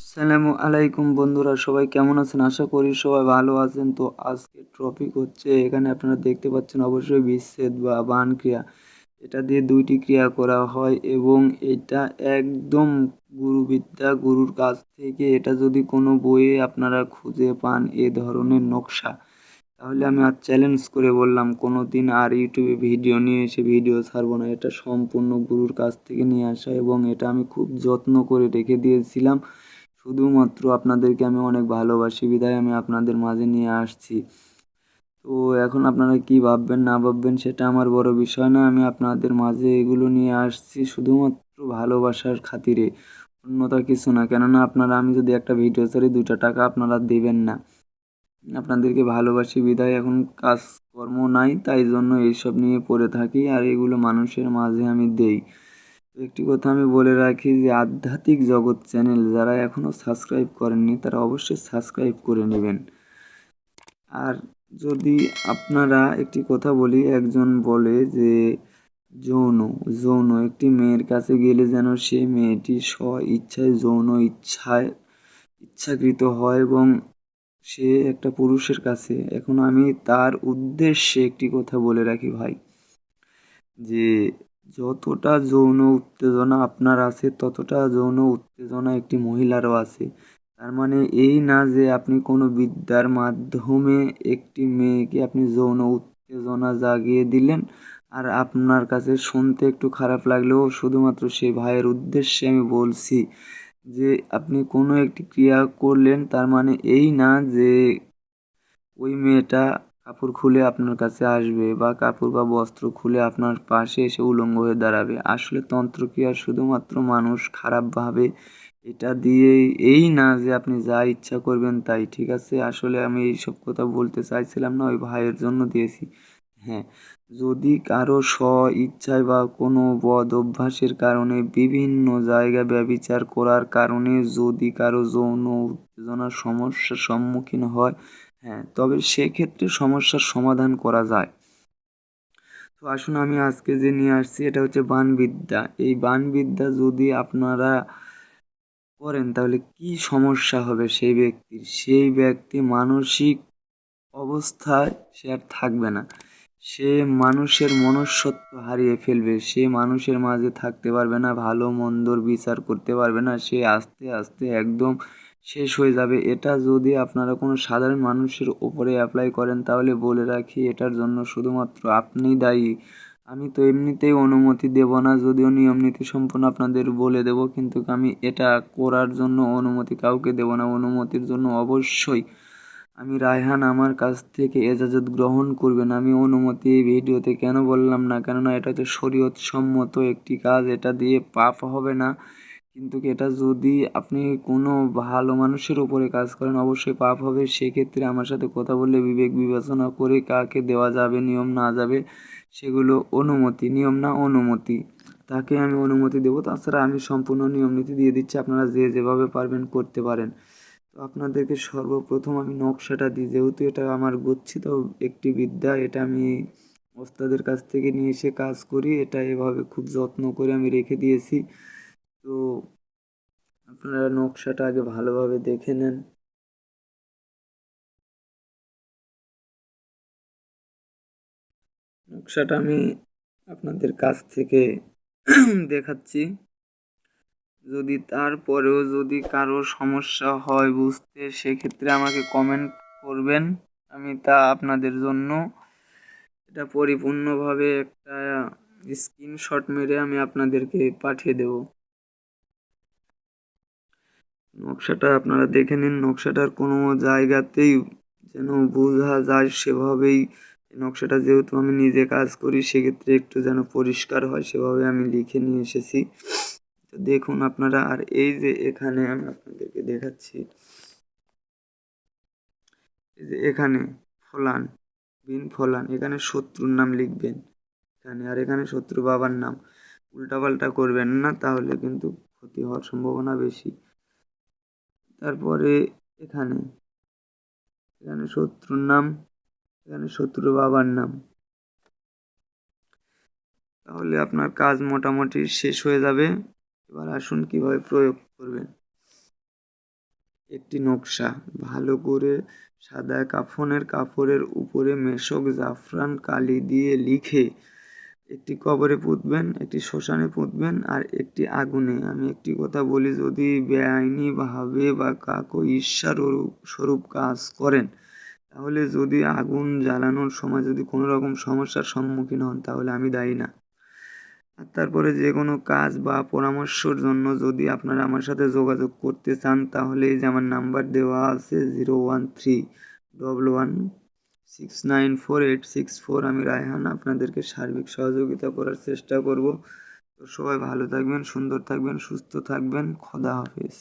আসসালামু আলাইকুম বন্ধুরা, সবাই কেমন আছেন? আশা করি সবাই ভালো আছেন। তো আজকের টপিক হচ্ছে, এখানে আপনারা দেখতে পাচ্ছেন অবশ্যই বিচ্ছেদ বা বান ক্রিয়া এটা দিয়ে দুইটি ক্রিয়া করা হয় এবং এটা একদম গুরুবিদ্যা, গুরুর কাছ থেকে। এটা যদি কোনো বইয়ে আপনারা খুঁজে পান এ ধরনের নকশা, তাহলে আমি আর চ্যালেঞ্জ করে বললাম কোনো দিন আর ইউটিউবে ভিডিও নিয়ে এসে ভিডিও ছাড়বো না। এটা সম্পূর্ণ গুরুর কাছ থেকে নিয়ে আসা এবং এটা আমি খুব যত্ন করে রেখে দিয়েছিলাম। শুধুমাত্র আপনাদেরকে আমি অনেক ভালোবাসি, বিদায় আমি আপনাদের মাঝে নিয়ে আসছি। তো এখন আপনারা কি ভাববেন, না ভাববেন সেটা আমার বড় বিষয় না, আমি আপনাদের মাঝে এগুলো নিয়ে আসছি শুধুমাত্র ভালোবাসার খাতিরে, অন্যতা কিছু না। কেননা আপনারা, আমি যদি একটা ভিডিও ছাড়ি দুটা টাকা আপনারা দেবেন না। আপনাদেরকে ভালোবাসি, বিদায়। এখন কাজকর্ম নাই, তাই জন্য এইসব নিয়ে পড়ে থাকি, আর এগুলো মানুষের মাঝে আমি দেই। একটি কথা আমি বলে রাখি যে আধ্যাত্মিক জগৎ চ্যানেল যারা এখনও সাবস্ক্রাইব করেননি, তারা অবশ্যই সাবস্ক্রাইব করে নেবেন। আর যদি আপনারা একটি কথা বলি, একজন বলে যে, যৌন যৌন, একটি মেয়ের কাছে গেলে যেন সে মেয়েটি স্ব ইচ্ছায় যৌন ইচ্ছায়, ইচ্ছাকৃত হয় এবং সে একটা পুরুষের কাছে। এখন আমি তার উদ্দেশ্যে একটি কথা বলে রাখি ভাই, যে যতটা যৌন উত্তেজনা আপনার আছে, ততটা যৌন উত্তেজনা একটি মহিলারও আছে। তার মানে এই না যে আপনি কোনো বিদ্যার মাধ্যমে একটি মেয়েকে আপনি যৌন উত্তেজনা জাগিয়ে দিলেন, আর আপনার কাছে শুনতে একটু খারাপ লাগলেও শুধুমাত্র সেই ভাইয়ের উদ্দেশ্যে আমি বলছি যে আপনি কোনো একটি ক্রিয়া করলেন, তার মানে এই না যে ওই মেয়েটা কাপড় খুলে আপনার কাছে আসবে বা কাপড় বা বস্ত্র খুলে আপনার পাশে এসে উলঙ্গ হয়ে দাঁড়াবে। আসলে তন্ত্রক্রিয়া শুধুমাত্র মানুষ খারাপভাবে এটা দিয়ে এই না যে আপনি যা ইচ্ছা করবেন তাই, ঠিক আছে? আসলে আমি এইসব কথা বলতে চাইছিলাম না, ওই ভাইয়ের জন্য দিয়েছি। হ্যাঁ যদি কারও স্ব ইচ্ছায় বা কোনো বদ অভ্যাসের কারণে বিভিন্ন জায়গা ব্যবিচার করার কারণে যদি কারও যৌন উত্তেজনার সমস্যার সম্মুখীন হয় হ্যাঁ তবে সেক্ষেত্রে সমস্যার সমাধান করা যায়। তো আসুন আমি আজকে যে নিয়ে আসছি, এটা হচ্ছে বানবিদ্যা। এই বানবিদ্যা যদি আপনারা করেন, তাহলে কি সমস্যা হবে সেই ব্যক্তির? সেই ব্যক্তি মানসিক অবস্থায় সে আর থাকবে না। সে মানুষের মনুষ্যত্ব হারিয়ে ফেলবে। সে মানুষের মাঝে থাকতে পারবে না, ভালো মন্দর বিচার করতে পারবে না। সে আস্তে আস্তে একদম শেষ হয়ে যাবে। এটা যদি আপনারা কোনো সাধারণ মানুষের ওপরে অ্যাপ্লাই করেন, তাহলে বলে রাখি এটার জন্য শুধুমাত্র আপনিই দায়ী। আমি তো এমনিতেই অনুমতি দেব না, যদিও নিয়ম নীতি সম্পন্ন আপনাদের বলে দেব, কিন্তু আমি এটা করার জন্য অনুমতি কাউকে দেব না। অনুমতির জন্য অবশ্যই আমি রায়হান আমার কাছ থেকে এজাজত গ্রহণ করবেন। আমি অনুমতি এই ভিডিওতে কেন বললাম না? কেননা এটা হচ্ছে শরীয়ত সম্মত একটি কাজ, এটা দিয়ে পাপ হবে না। কিন্তু এটা যদি আপনি কোনো ভালো মানুষের উপরে কাজ করেন, অবশ্যই পাপ হবে। সেক্ষেত্রে আমার সাথে কথা বললে বিবেক বিবেচনা করে কাকে দেওয়া যাবে, নিয়ম না যাবে, সেগুলো অনুমতি, নিয়ম না অনুমতি। তাকে আমি অনুমতি দেবো। তাছাড়া আমি সম্পূর্ণ নিয়ম নীতি দিয়ে দিচ্ছি, আপনারা যে যেভাবে পারবেন করতে পারেন। তো আপনাদেরকে সর্বপ্রথম আমি নকশাটা দিই। যেহেতু এটা আমার গচ্ছিত একটি বিদ্যা, এটা আমি ওস্তাদের কাছ থেকে নিয়ে এসে কাজ করি। এটা এভাবে খুব যত্ন করে আমি রেখে দিয়েছি। তো আপনারা নকশাটা আগে ভালোভাবে দেখে নেন। নকশাটা আমি আপনাদের কাছ থেকে দেখাচ্ছি। যদি তারপরেও যদি কারও সমস্যা হয় বুঝতে, সেক্ষেত্রে আমাকে কমেন্ট করবেন। আমি তা আপনাদের জন্য এটা পরিপূর্ণভাবে একটা স্ক্রিনশট মেরে আমি আপনাদেরকে পাঠিয়ে দেব। নকশাটা আপনারা দেখে নিন। নকশাটার কোনো জায়গাতেই যেন বোঝা যায় সেভাবেই নকশাটা যেহেতু আমি নিজে কাজ করি, সেক্ষেত্রে একটু যেন পরিষ্কার হয় সেভাবে আমি লিখে নিয়ে এসেছি। তো দেখুন আপনারা, আর এই যে এখানে আমি আপনাদেরকে দেখাচ্ছি, এই যে এখানে ফলান, বিন ফলান, এখানে শত্রুর নাম লিখবেন, এখানে, আর এখানে শত্রু বাবার নাম। উল্টাপাল্টা করবেন না, তাহলে কিন্তু ক্ষতি হওয়ার সম্ভাবনা বেশি। তারপরে এখানে। এখানে শত্রুর নাম, এখানে শত্রু বাবার নাম। তাহলে আপনার কাজ মোটামুটি শেষ হয়ে যাবে। এবার আসুন কীভাবে প্রয়োগ করবেন। একটি নকশা, ভালো করে সাদা কাফনের কাপড়ের উপরে মেশক জাফরান কালি দিয়ে লিখে একটি কবরে পুঁতবেন, একটি শ্মশানে পুঁতবেন আর একটি আগুনে। আমি একটি কথা বলি, যদি বেআইনিভাবে বা কাকো ঈর্ষার স্বরূপ কাজ করেন, তাহলে যদি আগুন জ্বালানোর সময় যদি কোনো রকম সমস্যার সম্মুখীন হন, তাহলে আমি দায়ী না। আর তারপরে যে কোনো কাজ বা পরামর্শর জন্য যদি আপনারা আমার সাথে যোগাযোগ করতে চান, তাহলে এই যে আমার নাম্বার দেওয়া আছে, zero one three double one six nine four eight six four আমি রায়হান আপনাদেরকে সার্বিক সহযোগিতা করার চেষ্টা করব। তো সবাই ভালো থাকবেন, সুন্দর থাকবেন, সুস্থ থাকবেন, খোদা হাফেজ।